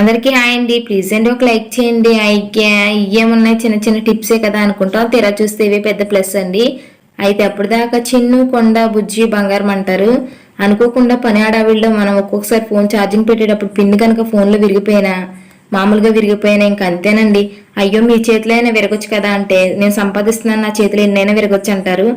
అందరికీ హాయ్ అండి. ప్లీజ్ అండి ఒక లైక్ చేయండి. ఐక్యా ఏమున్నాయి చిన్న చిన్న టిప్సే కదా అనుకుంటాం. తీరా చూస్తే ఇవే పెద్ద ప్లస్ అండి. అయితే అప్పటిదాకా చిన్ను కొండ బుజ్జి బంగారం అంటారు. అనుకోకుండా పని ఆడావిల్లో మనం ఒక్కొక్కసారి ఫోన్ ఛార్జింగ్ పెట్టేటప్పుడు పిన్ కనుక ఫోన్లో విరిగిపోయినా మామూలుగా విరిగిపోయినా ఇంక అంతేనండి. అయ్యో మీ చేతిలో అయినా విరగొచ్చు కదా అంటే నేను సంపాదిస్తున్నాను నా చేతిలో ఎన్నైనా విరగొచ్చు అంటారు.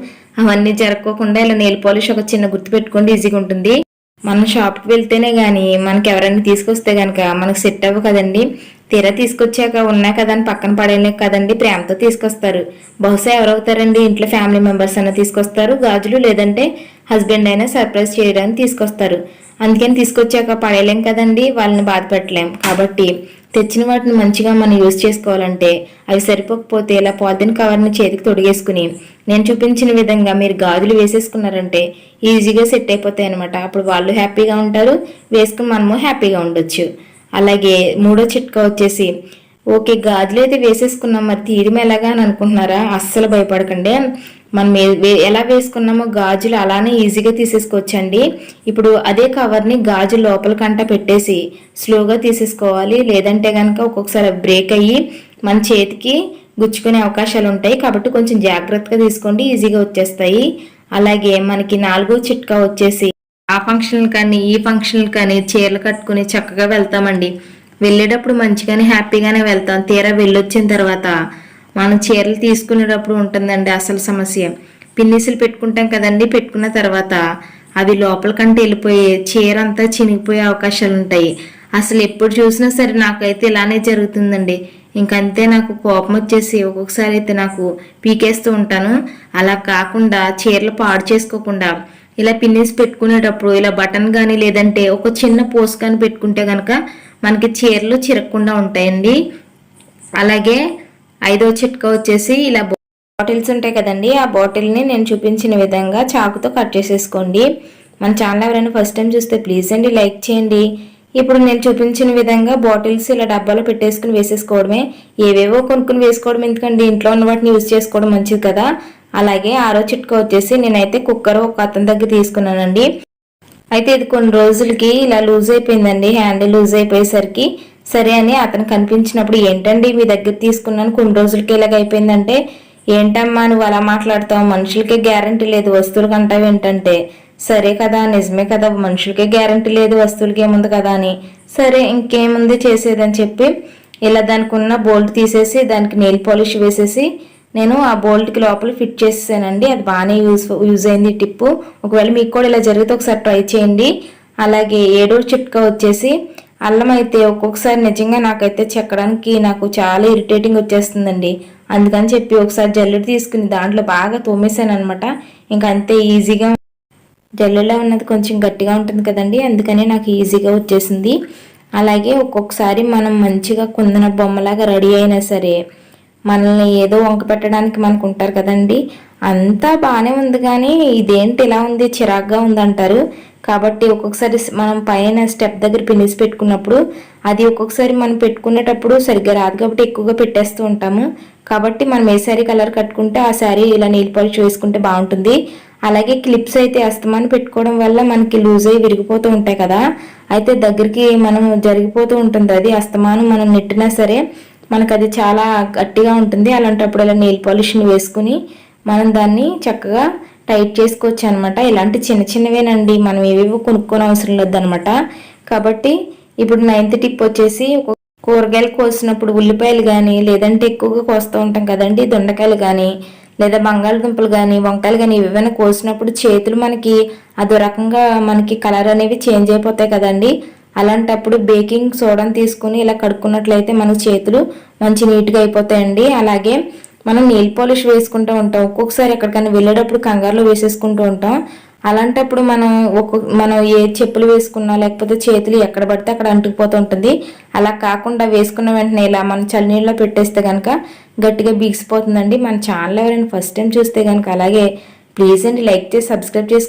అవన్నీ జరగకుండా ఇలా నెయిల్ పాలిష్ ఒక చిన్న గుర్తు పెట్టుకోండి ఈజీగా ఉంటుంది. మనం షాప్కి వెళ్తేనే కానీ మనకి ఎవరైనా తీసుకొస్తే కనుక మనకు సెట్ అవ్వ కదండి. తీరా తీసుకొచ్చాక ఉన్నా కదా అని పక్కన పడేయలేక కదండి ప్రేమతో తీసుకొస్తారు. బహుశా ఎవరవుతారండి ఇంట్లో ఫ్యామిలీ మెంబర్స్ అయినా తీసుకొస్తారు గాజులు లేదంటే హస్బెండ్ అయినా సర్ప్రైజ్ చేయడానికి తీసుకొస్తారు. అందుకని తీసుకొచ్చాక పడేయలేం కదండి వాళ్ళని బాధ పెట్టలేం. కాబట్టి తెచ్చిన వాటిని మంచిగా మనం యూజ్ చేసుకోవాలంటే అవి సరిపోకపోతే ఇలా పాలిథిన్ కవర్ని చేతికి తొడిగేసుకుని నేను చూపించిన విధంగా మీరు గాజులు వేసేసుకున్నారంటే ఈజీగా సెట్ అయిపోతాయి అనమాట అప్పుడు వాళ్ళు హ్యాపీగా ఉంటారు వేసుకుని మనము హ్యాపీగా ఉండొచ్చు. అలాగే మూడో చిట్కా వచ్చేసి ఓకే గాజులు అయితే వేసేసుకున్నాం. మరి తీయడం ఎలాగా అని అనుకుంటున్నారా? అస్సలు భయపడకండి. మనం ఎలా వేసుకున్నామో గాజులు అలానే ఈజీగా తీసేసుకోవచ్చండి. ఇప్పుడు అదే కవర్ని గాజు లోపల కంట పెట్టేసి స్లోగా తీసేసుకోవాలి. లేదంటే కనుక ఒక్కొక్కసారి బ్రేక్ అయ్యి మన చేతికి గుచ్చుకునే అవకాశాలు ఉంటాయి. కాబట్టి కొంచెం జాగ్రత్తగా తీసుకోండి. ఈజీగా వచ్చేస్తాయి. అలాగే మనకి నాలుగో చిట్కా వచ్చేసి ఆ ఫంక్షన్లు కానీ ఈ ఫంక్షన్లు కానీ చీరలు కట్టుకుని చక్కగా వెళ్తామండి. వెళ్ళేటప్పుడు మంచిగానే హ్యాపీగానే వెళ్తాం. తీరా వెళ్ళొచ్చిన తర్వాత మనం చీరలు తీసుకునేటప్పుడు ఉంటుందండి అసలు సమస్య. పిన్నిసులు పెట్టుకుంటాం కదండి పెట్టుకున్న తర్వాత అవి లోపల కంటే వెళ్ళిపోయి చీర అంతా చినిగిపోయే అవకాశాలు ఉంటాయి. అసలు ఎప్పుడు చూసినా సరే నాకైతే ఇలానే జరుగుతుందండి. ఇంకంతే నాకు కోపం వచ్చేసి ఒక్కొక్కసారి అయితే నాకు పీకేస్తూ ఉంటాను. అలా కాకుండా చీరలు పాడు చేసుకోకుండా ఇలా పిన్నిస్ పెట్టుకునేటప్పుడు ఇలా బటన్ కానీ లేదంటే ఒక చిన్న పోస్ కానీ పెట్టుకుంటే కనుక మనకి చీరలు చిరగకుండా ఉంటాయండి. అలాగే ఐదో చిట్కా వచ్చేసి ఇలా బాటిల్స్ ఉంటాయి కదండి. ఆ బాటిల్ని నేను చూపించిన విధంగా చాకుతో కట్ చేసేసుకోండి. మన ఛానల్ ఎవరైనా ఫస్ట్ టైం చూస్తే ప్లీజ్ అండి లైక్ చేయండి. ఇప్పుడు నేను చూపించిన విధంగా బాటిల్స్ ఇలా డబ్బాలో పెట్టేసుకుని వేసేసుకోవడమే. ఏవేవో కొనుక్కుని వేసుకోవడం ఎందుకండి? ఇంట్లో ఉన్న వాటిని యూజ్ చేసుకోవడం మంచిది కదా. అలాగే ఆరో చిట్కా వచ్చేసి నేనైతే కుక్కర్ ఒక అతని దగ్గర తీసుకున్నానండి. అయితే ఇది కొన్ని రోజులకి ఇలా లూజ్ అయిపోయిందండి. హ్యాండిల్ లూజ్ అయిపోయేసరికి సరే అని అతను కనిపించినప్పుడు ఏంటండి మీ దగ్గర తీసుకున్నాను? కొన్ని రోజులకి ఇలాగ అయిపోయిందంటే ఏంటమ్మా నువ్వు అలా మాట్లాడతావు? మనుషులకే గ్యారంటీ లేదు. వస్తువులకు అంటావు ఏంటంటే సరే కదా నిజమే కదా మనుషులకే గ్యారంటీ లేదు వస్తువులకి ఏముంది కదా అని. సరే ఇంకేముంది చేసేదని చెప్పి ఇలా దానికి ఉన్న బోల్ట్ తీసేసి దానికి నెయిల్ పాలిష్ వేసేసి నేను ఆ బోల్ట్కి లోపల ఫిట్ చేసేసానండి. అది బాగానే యూజ్ యూజ్ అయింది టిప్పు. ఒకవేళ మీకు కూడా ఇలా జరిగితే ఒకసారి ట్రై చేయండి. అలాగే ఏడో చిట్కా వచ్చేసి అల్లం అయితే ఒక్కొక్కసారి నిజంగా నాకైతే చెక్కడానికి నాకు చాలా ఇరిటేటింగ్ వచ్చేస్తుందండి. అందుకని చెప్పి ఒకసారి జల్లెడ తీసుకుని దాంట్లో బాగా తోమేశాను అనమాట ఇంకా అంతే ఈజీగా జల్లెడలో ఉన్నది కొంచెం గట్టిగా ఉంటుంది కదండి. అందుకనే నాకు ఈజీగా వచ్చేసింది. అలాగే ఒక్కొక్కసారి మనం మంచిగా కుందన బొమ్మలాగా రెడీ అయినా సరే మనల్ని ఏదో వంక పెట్టడానికి మనకు ఉంటారు కదండి. అంతా బాగానే ఉంది కానీ ఇదేంటి ఇలా ఉంది? చిరాగ్గా ఉందంటారు. కాబట్టి ఒక్కొక్కసారి మనం పైన స్టెప్ దగ్గర పిన్నిస్ పెట్టుకున్నప్పుడు అది ఒక్కొక్కసారి మనం పెట్టుకునేటప్పుడు సరిగ్గా రాదు కాబట్టి ఎక్కువగా పెట్టేస్తూ ఉంటాము. కాబట్టి మనం ఏ శారీ కలర్ కట్టుకుంటే ఆ శారీ ఇలా నీల్ పాలిష్ వేసుకుంటే బాగుంటుంది. అలాగే క్లిప్స్ అయితే అస్తమాను పెట్టుకోవడం వల్ల మనకి లూజ్ అయ్యి విరిగిపోతూ ఉంటాయి కదా. అయితే దగ్గరికి మనం జరిగిపోతూ ఉంటుంది. అది అస్తమానం మనం నెట్టినా సరే మనకు అది చాలా గట్టిగా ఉంటుంది. అలాంటప్పుడు ఇలా నెయిల్ పాలిష్ని వేసుకుని మనం దాన్ని చక్కగా టైట్ చేసుకోవచ్చు అనమాట ఇలాంటి చిన్న చిన్నవేనండి. మనం ఏవేవో కొనుక్కోని అవసరం లేదనమాట. కాబట్టి ఇప్పుడు నైన్త్ టిప్ వచ్చేసి కూరగాయలు కోసినప్పుడు ఉల్లిపాయలు కానీ లేదంటే ఎక్కువగా కోస్తూ ఉంటాం కదండి. దొండకాయలు కానీ లేదా బంగాళదుంపలు కానీ వంకాయలు కానీ ఏవైనా కోసినప్పుడు చేతులు మనకి అదో రకంగా మనకి కలర్ అనేవి చేంజ్ అయిపోతాయి కదండి. అలాంటప్పుడు బేకింగ్ సోడాని తీసుకుని ఇలా కడుక్కున్నట్లయితే మన చేతులు మంచి నీట్గా అయిపోతాయండి. అలాగే మనం నెయిల్ పాలిష్ వేసుకుంటూ ఉంటాం. ఒక్కొక్కసారి ఎక్కడికైనా వెళ్ళేటప్పుడు కంగారులో వేసేసుకుంటూ ఉంటాం. అలాంటప్పుడు మనం ఒక్కొక్క మనం ఏ చెప్పులు వేసుకున్నా లేకపోతే చేతులు ఎక్కడ పడితే అక్కడ అంటుకుపోతూ ఉంటుంది. అలా కాకుండా వేసుకున్న వెంటనే ఇలా మనం చలినీళ్ళలో పెట్టేస్తే కనుక గట్టిగా బీగిసిపోతుందండి. మన ఛానల్ ఎవరైనా ఫస్ట్ టైం చూస్తే కనుక అలాగే ప్లీజ్ అండి లైక్ చేసి సబ్స్క్రైబ్ చేసుకోండి.